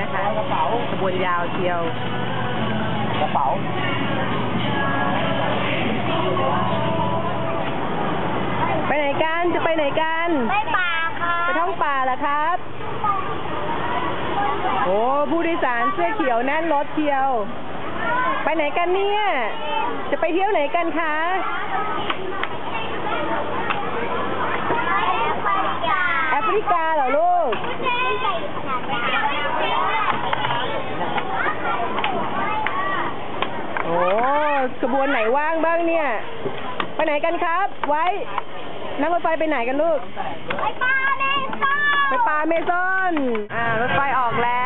นะคะกระเป๋าขบวนยาวเที่ยวกระเป๋าไปไหนกันจะไปไหนกันไปป่าค่ะไปท่องป่าเหรอครับโอ้ผู้โดยสารเสื้อเขียวแน่นรถเที่ยว ไปไหนกันเนี่ย จะไปเที่ยวไหนกันคะแอฟริกาเหรอลูก ขบวนไหนว่างบ้างเนี่ย ไปไหนกันครับ ไว้ นั่งรถไฟไปไหนกันลูก ไปป่าเมซอนไปปลาเมซอน อ่ารถไฟออกแล้ว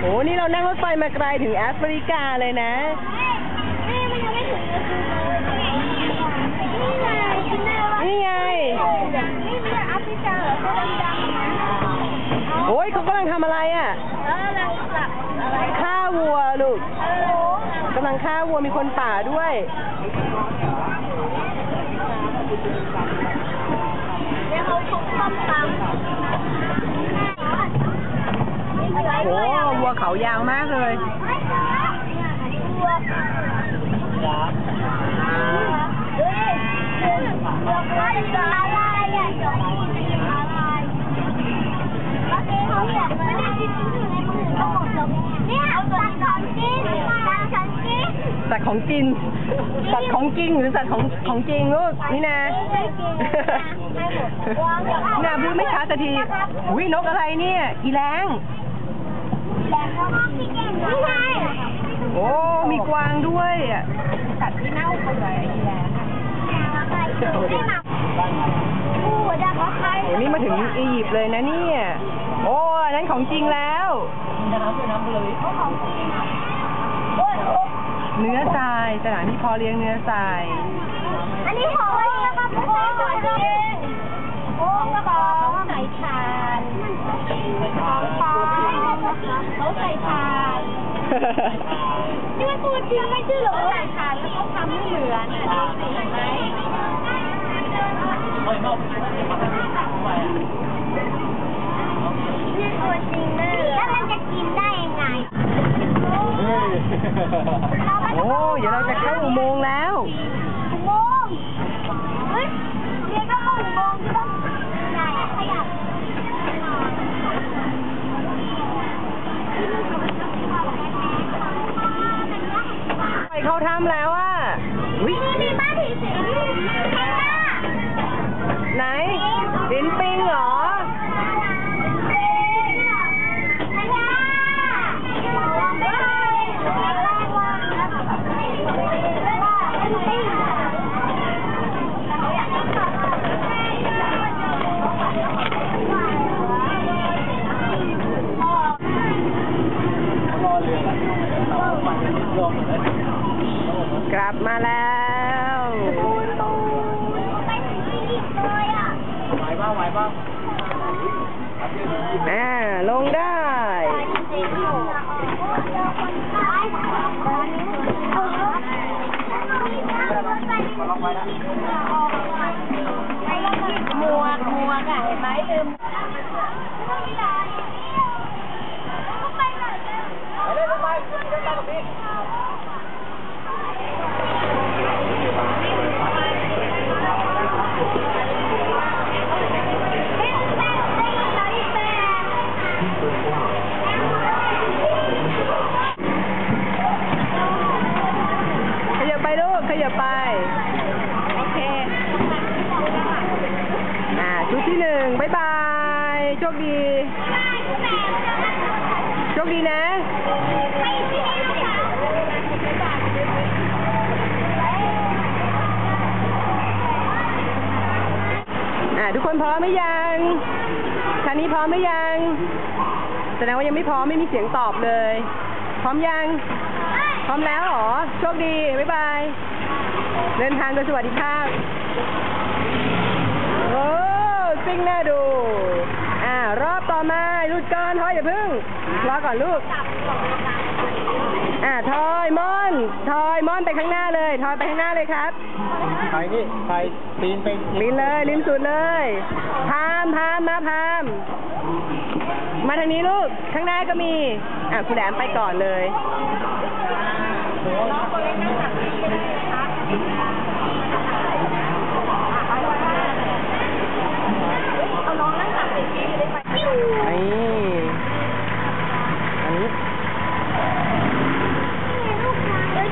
โอ้นี่เรานั่งรถไฟมาไกลถึงแอฟริกาเลยนะนี่มันยังไม่ถึงเลยนี่ไงนี่ไงนี่ม่ใช่แอฟริกาเหรอเขาดำๆนะโอ้ยเขากำลังทำอะไรอะเออลังสับอะไรฆ่าวัวลูกกำลังฆ่าวัวมีคนป่าด้วย เดี๋ยวเขาคงต้มตำนี่อะไร โอ้ ด้วยอะ วัวเขายาวมากเลย ไม่เจอวัว จ้า เฮ้ยดอกไม้ดอกอะไรอะดอกไม้อะไรโอเคเขาอยากไม่ได้กินอยู่ในมือเขาหมดแล้วเนี่ยสัตว์ของกินสัตว์ของกิน สัตว์ ของกิน สัตว์ของจริงหรือสัตว์ของของจริงลูกนี่นะไม่กินให้หมดวางอย่างนี่นาพูดไม่ชัดสักทีอุ้ยนกอะไรเนี่ย อีแรงแรงเขาไม่กินนี่ไงโอ้ มีกวางด้วยอะสัตว์ที่เน่าเปื่อยแรงไม่หมักผู้ดักใครโอ้นี่มาถึงอียิปต์เลยนะเนี่ย โอ้อันนั้นของจริงแล้วน้ำด้วยน้ำเลยโอ้ยโอ้ย เนื้อทรายสถานที่เพอเลี้ยงเนื้อทรายอันนี้ของอะไรนะครับโอ้ยเองโอ้กระบอกใส่ชานของปลอมเขาใส่ชานนี่มันตัวจริงไม่ใช่เหรอใส่ชานแล้วเขาทำให้เหมือนอะดูสิเห็นไหม เฮ้ยนอกจากนี้มันไม่ตักไปอะ นี่ตัวจริงเลยแล้วมันจะกินได้ยังไง เฮ้ย โอ้ เดี๋ยวเราจะเข้าอุโมงค์แล้ว อุโมงค์เฮ้ยเรียกว่าอุโมงค์ต้องไหนขยับ ไปเข้าถ้ำแล้ว อะวินี่มีบ้านผีสิงข้างหน้าไหนลินปิงเหรอ รอเรือกันเราไปรวมเลย ก ลับมาแล้วไหวบ้างไหวบ้างอ่าลงได้ลองไปนะห ขยับไป โอเค อ่า ชุดที่หนึ่งบายบาย โชคดี โชคดีนะอ่าทุกคนพร้อมไหมยังคันนี้พร้อมไหมยังแสดงว่ายังไม่พร้อมไม่มีเสียงตอบเลย พร้อมยัง พร้อมแล้วเหรอ โชคดี บ๊ายบาย เดินทางโดยสวัสดิภาพ โอ้ซิ่งน่าดู อ่า รอบต่อมาหยุดก่อนทอยอย่าพึ่ง รอก่อนลูก อ่า ทอยมอน ทอยมอนไปข้างหน้าเลย ทอยไปข้างหน้าเลยครับใครนี่ใครปีนไปลินเลยริมสุดเลย พามพามมาพาม มาทางนี้ลูก ข้างหน้าก็มี อะคุณแหลมไปก่อนเลย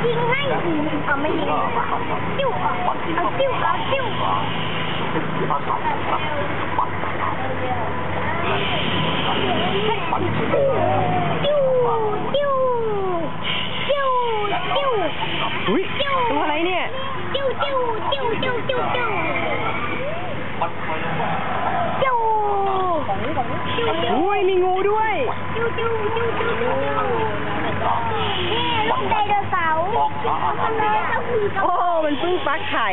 ยวยิงให้เอาไม่ยิงดีกว่าจิ้วเอาจิ้วเอาจิ้วจิ้วจิ้ว โอ้บอกมันเพิ่งฟักไข่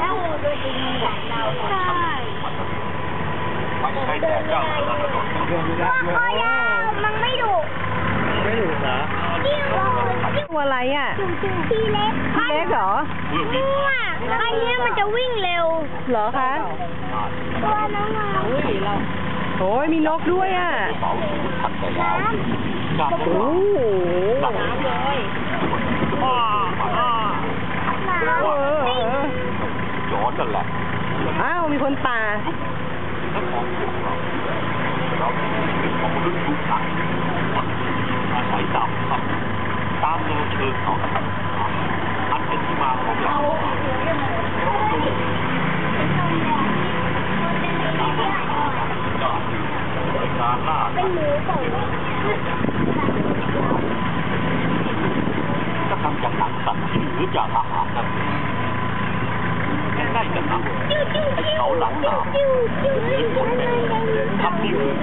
แล้วตัวจริงของเราใช่ไม่ใช่แต่เจ้าเดินไม่ได้ตัวคอยาวมันไม่ดุไม่หลุดนะจิ้วจิ้วตัวอะไรอะจิ้วจิ้วทีเล็กเล็กเหรอมั่วอันเนี้ยมันจะวิ่งเร็ว เหรอคะตัวน้องเราอุ้ยเราโอ้ยมีนกด้วยอะจับโอ้โหน้ำเออเออย้อนนั่นแหละอ้าวมีคนป่าและของพวกเราเป็นของมนุษย์ยุคหลังอาศัยตามครับตามแนวเชิงเขาอันเป็นที่มาของเราการล่าเป็นหมูส่ง ก็ทำ จากหนังสัตว์หรือจากอาหารนั่นใกล้ๆกันนะจิ้วจิ้วไอ้จิ้วเขาหลังหนาวจิ้วจิ้วจิ้วจิ้วทำนี่คือ